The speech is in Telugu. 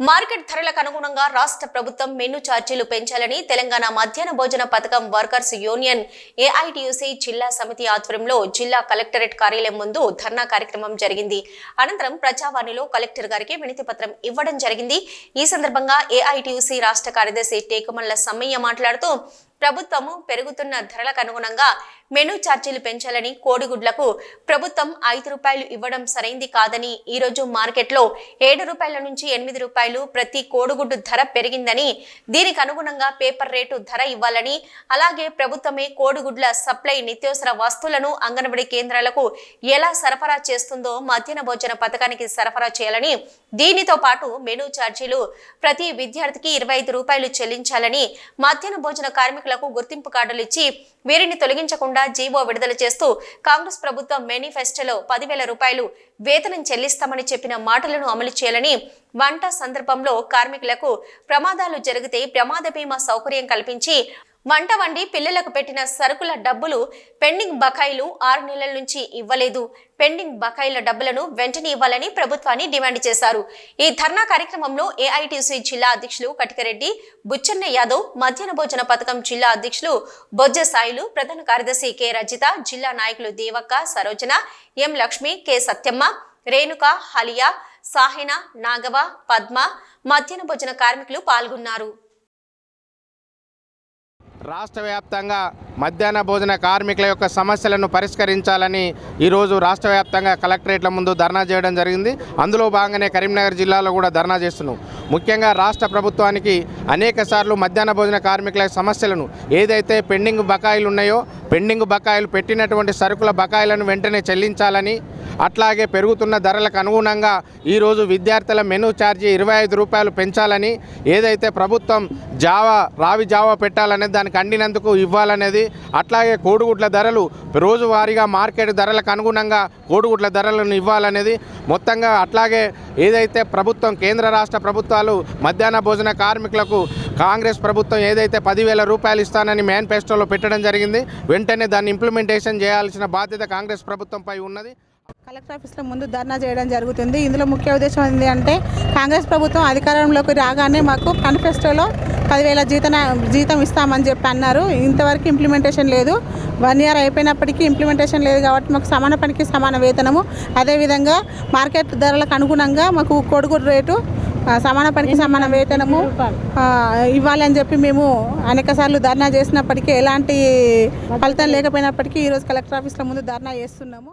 మార్కెట్ ధరలకు అనుగుణంగా రాష్ట్ర ప్రభుత్వం మెను ఛార్జీలు పెంచాలని తెలంగాణ మధ్యాహ్న భోజన పథకం వర్కర్స్ యూనియన్ ఏఐటియుసి జిల్లా సమితి ఆధ్వర్యంలో జిల్లా కలెక్టరేట్ కార్యాలయం ముందు ధర్నా కార్యక్రమం జరిగింది. అనంతరం ప్రజావాణిలో కలెక్టర్ గారికి వినతి పత్రం ఇవ్వడం జరిగింది. ఈ సందర్భంగా ఏఐటియుసి రాష్ట్ర కార్యదర్శి టేకుమల్ల సమ్మయ్య మాట్లాడుతూ ప్రభుత్వము పెరుగుతున్న ధరలకు అనుగుణంగా మెను ఛార్జీలు పెంచాలని కోడిగుడ్లకు ప్రభుత్వం ఐదు రూపాయలు ఇవ్వడం సరైంది కాదని ఈ రోజు మార్కెట్లో ఏడు రూపాయల నుంచి ఎనిమిది రూపాయలు ప్రతి కోడిగుడ్డు ధర పెరిగిందని దీనికి అనుగుణంగా పేపర్ రేటు ధర ఇవ్వాలని అలాగే ప్రభుత్వమే కోడిగుడ్ల సప్లై నిత్యావసర వస్తువులను అంగన్వాడీ కేంద్రాలకు ఎలా సరఫరా చేస్తుందో మధ్యాహ్న భోజన పథకానికి సరఫరా చేయాలని దీనితో పాటు మెను ఛార్జీలు ప్రతి విద్యార్థికి ఇరవై ఐదు రూపాయలు చెల్లించాలని మధ్యాహ్న భోజన కార్మికులకు గుర్తింపు కార్డులు ఇచ్చి వీరిని తొలగించకుండా జీవో విడుదల చేస్తూ కాంగ్రెస్ ప్రభుత్వం మేనిఫెస్టోలో పదివేల రూపాయలు వేతనం చెల్లిస్తామని చెప్పిన మాటలను అమలు చేయాలని వంట సందర్భంలో కార్మికులకు ప్రమాదాలు జరిగితే ప్రమాద బీమా సౌకర్యం కల్పించి వంట వండి పిల్లలకు పెట్టిన సరుకుల డబ్బులు పెండింగ్ బకాయిలు ఆరు నెలల నుంచి ఇవ్వలేదు. పెండింగ్ బకాయిల డబ్బులను వెంటనే ఇవ్వాలని ప్రభుత్వాన్ని డిమాండ్ చేశారు. ఈ ధర్నా కార్యక్రమంలో ఏఐటీసీ జిల్లా అధ్యక్షులు కటికరెడ్డి బుచ్చన్న యాదవ్ మధ్యాహ్న భోజన పథకం జిల్లా అధ్యక్షులు బొజ్జ సాయిలు ప్రధాన కార్యదర్శి కె రజిత జిల్లా నాయకులు దేవక్క సరోజన ఎం లక్ష్మి కె సత్యమ్మ రేణుక హలియా సాహిన నాగవ పద్మ మధ్యాహ్న భోజన కార్మికులు పాల్గొన్నారు. రాష్ట్ర వ్యాప్తంగా మధ్యాహ్న భోజన కార్మికుల యొక్క సమస్యలను పరిష్కరించాలని ఈరోజు రాష్ట్ర వ్యాప్తంగా కలెక్టరేట్ల ముందు ధర్నా చేయడం జరిగింది. అందులో భాగంగానే కరీంనగర్ జిల్లాలో కూడా ధర్నా చేస్తున్నాం. ముఖ్యంగా రాష్ట్ర ప్రభుత్వానికి అనేక సార్లు మధ్యాహ్న భోజన కార్మికుల సమస్యలను ఏదైతే పెండింగ్ బకాయిలు ఉన్నాయో పెండింగ్ బకాయిలు పెట్టినటువంటి సరుకుల బకాయిలను వెంటనే చెల్లించాలని అట్లాగే పెరుగుతున్న ధరలకు అనుగుణంగా ఈరోజు విద్యార్థుల మెనూ ఛార్జీ ఇరవై ఐదు రూపాయలు పెంచాలని ఏదైతే ప్రభుత్వం జావా రావి జావా పెట్టాలనేది దానికి అండినందుకు ఇవ్వాలనేది అట్లాగే కోడిగుడ్ల ధరలు రోజువారీగా మార్కెట్ ధరలకు అనుగుణంగా కోడిగుడ్ల ధరలను ఇవ్వాలనేది మొత్తంగా అట్లాగే ఏదైతే ప్రభుత్వం కేంద్ర రాష్ట్ర ప్రభుత్వాలు మధ్యాహ్న భోజన కార్మికులకు కాంగ్రెస్ ప్రభుత్వం ఏదైతే పదివేల రూపాయలు ఇస్తానని మేనిఫెస్టోలో పెట్టడం జరిగింది వెంటనే దాన్ని ఇంప్లిమెంటేషన్ చేయాల్సిన బాధ్యత కాంగ్రెస్ ప్రభుత్వంపై ఉన్నది. కలెక్టర్ ఆఫీస్లో ముందు ధర్నా చేయడం జరుగుతుంది. ఇందులో ముఖ్య ఉద్దేశం ఏంటి అంటే కాంగ్రెస్ ప్రభుత్వం అధికారంలోకి రాగానే మాకు కనిఫెస్టోలో పదివేల జీతం జీతం ఇస్తామని చెప్పి అన్నారు. ఇంతవరకు ఇంప్లిమెంటేషన్ లేదు. వన్ ఇయర్ అయిపోయినప్పటికీ ఇంప్లిమెంటేషన్ లేదు కాబట్టి మాకు సమాన పనికి సమాన వేతనము. అదేవిధంగా మార్కెట్ ధరలకు అనుగుణంగా మాకు కొడుగుడు రేటు సమాన పనికి సమాన వేతనము ఇవ్వాలని చెప్పి మేము అనేక సార్లు ధర్నా చేసినప్పటికీ ఎలాంటి ఫలితం లేకపోయినప్పటికీ ఈరోజు కలెక్టర్ ఆఫీస్లో ముందు ధర్నా చేస్తున్నాము.